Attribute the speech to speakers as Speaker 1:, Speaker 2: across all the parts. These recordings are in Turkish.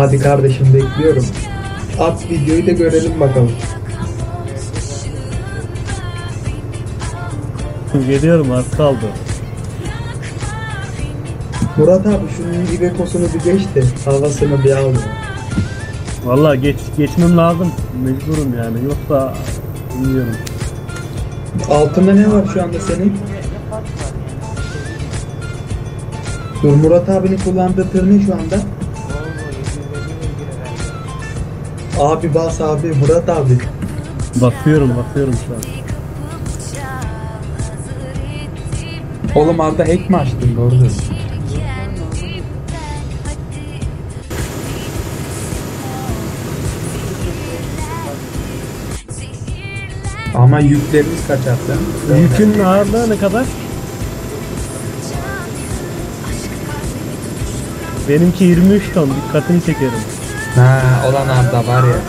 Speaker 1: Hadi kardeşim bekliyorum. At videoyu da görelim bakalım.
Speaker 2: Geliyorum az kaldı.
Speaker 1: Murat abi şunun İbekos'unu bir geç de havasını bir al.
Speaker 2: Vallahi geç geçmem lazım. Mecburum yani. Yoksa bilmiyorum.
Speaker 1: Altında ne var şu anda senin? Dur Murat abinin kullandığı tır ne şu anda? Abi bas abi Murat abi.
Speaker 2: Bakıyorum bakıyorum şu an.
Speaker 1: Oğlum Arda hack mi açtın doğru diyorsun. Ama yüklerimiz kaçarsa.
Speaker 2: Yükün ağırlığı ne kadar? Benimki 23 ton. Dikkatini çekerim.
Speaker 1: Ha olan Arda var ya.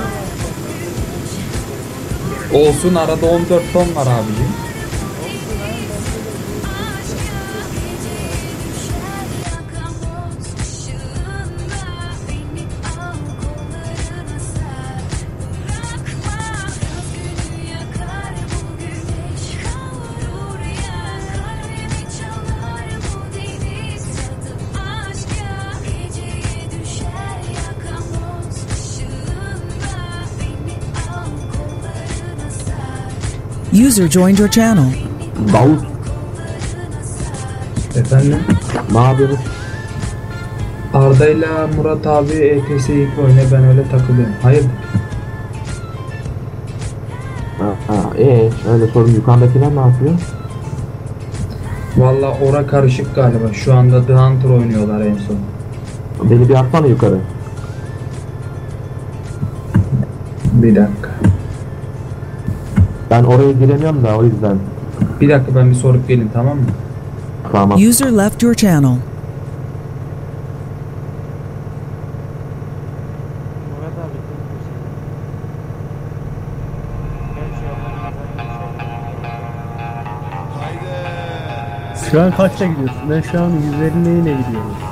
Speaker 1: Olsun arada 14 ton var abiciğim.
Speaker 3: User joined your channel.
Speaker 4: Davut
Speaker 1: Efendim?
Speaker 4: ne yapıyoruz?
Speaker 1: Arda'yla Murat abi ETS ilk oyuna ben öyle takılıyorum. Hayır.
Speaker 4: Ha, ha, ee, öyle sorun yukarıdakiler ne yapıyor?
Speaker 1: Valla ora karışık galiba. Şu anda The Hunter oynuyorlar en son.
Speaker 4: Beni bir atsana yukarı.
Speaker 1: Bir dakika.
Speaker 4: Ben oraya giremiyorum da o yüzden.
Speaker 1: Bir dakika ben bir sorup gelin tamam mı?
Speaker 4: Tamam.
Speaker 3: User left your channel.
Speaker 2: Şu an kaçta gidiyorsun? Ben şu an 150 ile gidiyorum.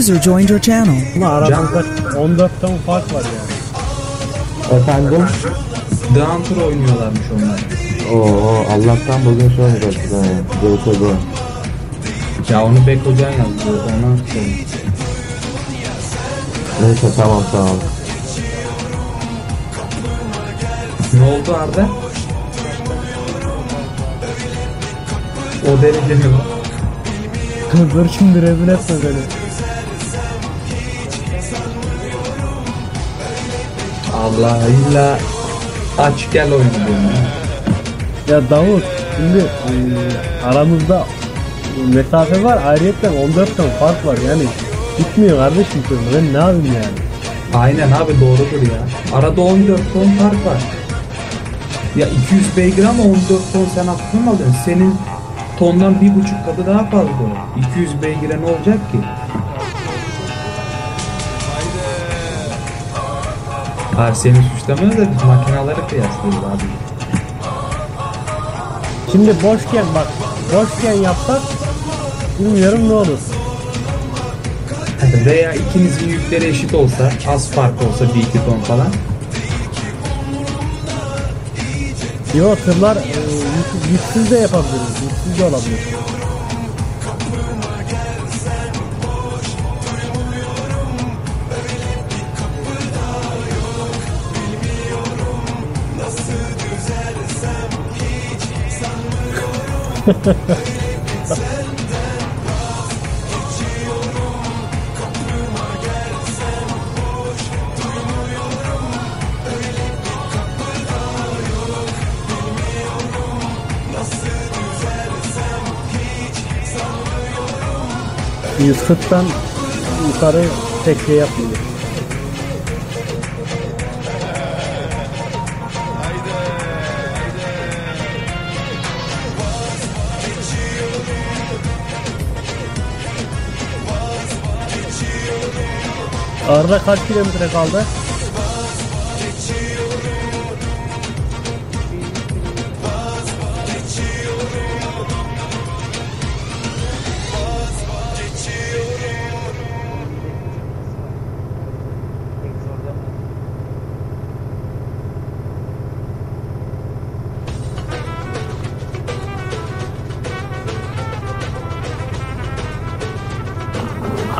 Speaker 3: User joined your channel.
Speaker 2: Ama aramızda 14 ton fark var yani.
Speaker 4: Efendim?
Speaker 1: The Hunter oynuyorlarmış onlar.
Speaker 4: Oo Allah'tan bugün oynayacağız. He, CSGO.
Speaker 1: Ya onu Bek Hocan yazdı. Ona sorun.
Speaker 4: Neyse tamam ol.
Speaker 1: Ne oldu Arda? O derece mi var?
Speaker 2: Dur şimdi rezil etme beni.
Speaker 1: Allah illa aç gel oyunu ya.
Speaker 2: Davut şimdi e, aramızda mesafe var ayrıyetten 14 ton fark var yani gitmiyor kardeşim şurada ben ne yapayım yani.
Speaker 1: Aynen abi doğrudur ya. Arada 14 ton fark var. Ya 200 beygir ama 14 ton sen aklını mı alıyorsun? Senin tondan bir buçuk katı daha fazla o. 200 beygire ne olacak ki? Ha seni suçlamıyoruz da biz makinaları kıyaslıyoruz abi.
Speaker 2: Şimdi boşken bak boşken yapsak bilmiyorum ne olur.
Speaker 1: Veya ikinizin yükleri eşit olsa, az fark olsa 1-2 ton falan.
Speaker 2: Yo tırlar e, yük, yüksüz de yapabiliriz yüksüz de olabilir. 140'tan yukarı tekli yapmıyor. Arada kaç kilometre kaldı?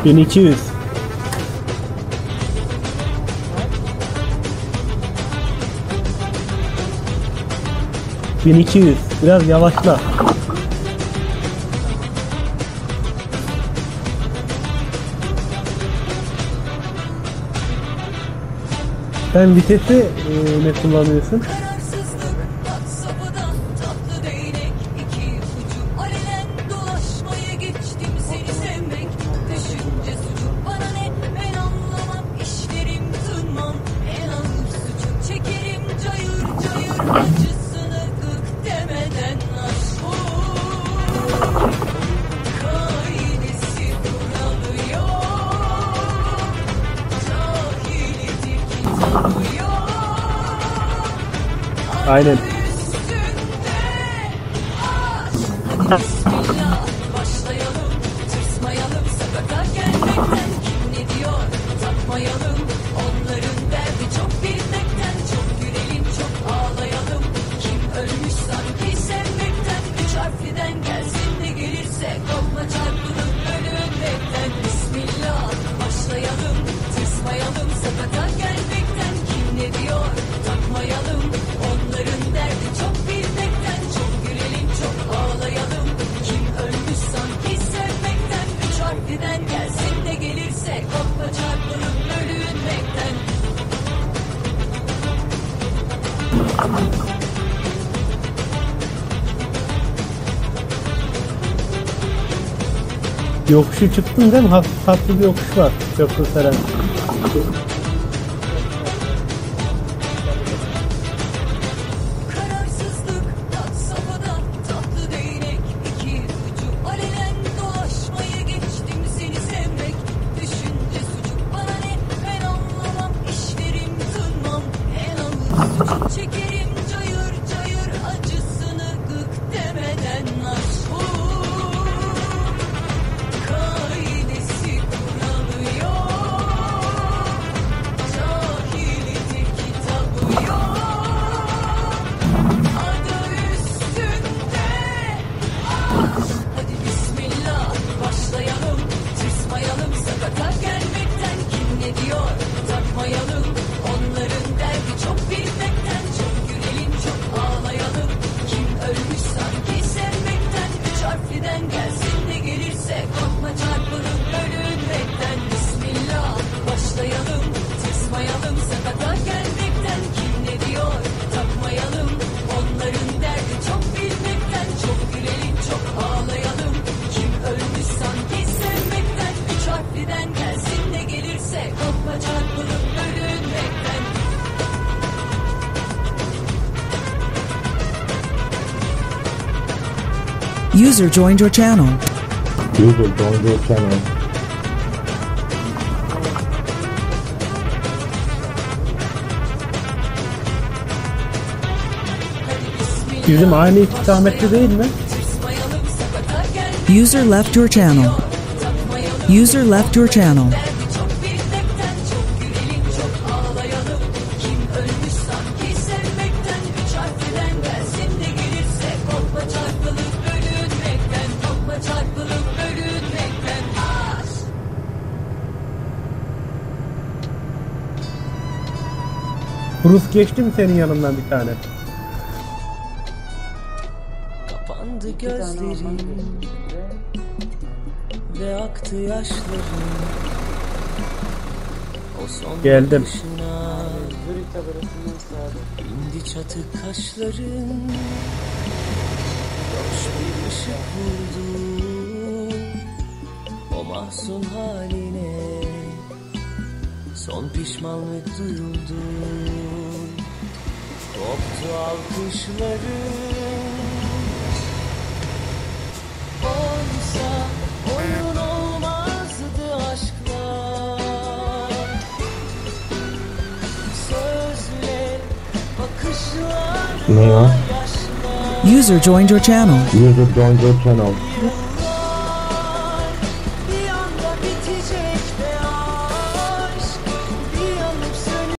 Speaker 2: Bin iki yüz. 1200 biraz yavaşla. Sen vitesi e, ne kullanıyorsun? Aynen.
Speaker 5: Başlayalım, tırsmayalım, sakata kim ne diyor, takmayalım.
Speaker 2: Yokuşu çıktın değil mi? Tatlı bir yokuş var. Köprü
Speaker 5: falan.
Speaker 3: User joined your channel.
Speaker 4: User joined your channel.
Speaker 2: Yüzüm aynı istikametli değil mi?
Speaker 3: User left your channel. User left your channel.
Speaker 2: Rus geçti mi senin yanından bir tane?
Speaker 6: Kapandı gözlerim ve aktı yaşlarım. O son
Speaker 2: Geldim.
Speaker 6: Başına, çatı kaşların. Boş bir ışık vurdu. O mahzun haline. Son pişmanlık duyuldu Koptu alkışların Oysa oyun olmazdı aşklar Sözle bakışlar
Speaker 4: Ne ya?
Speaker 3: User joined your channel.
Speaker 4: User joined your channel.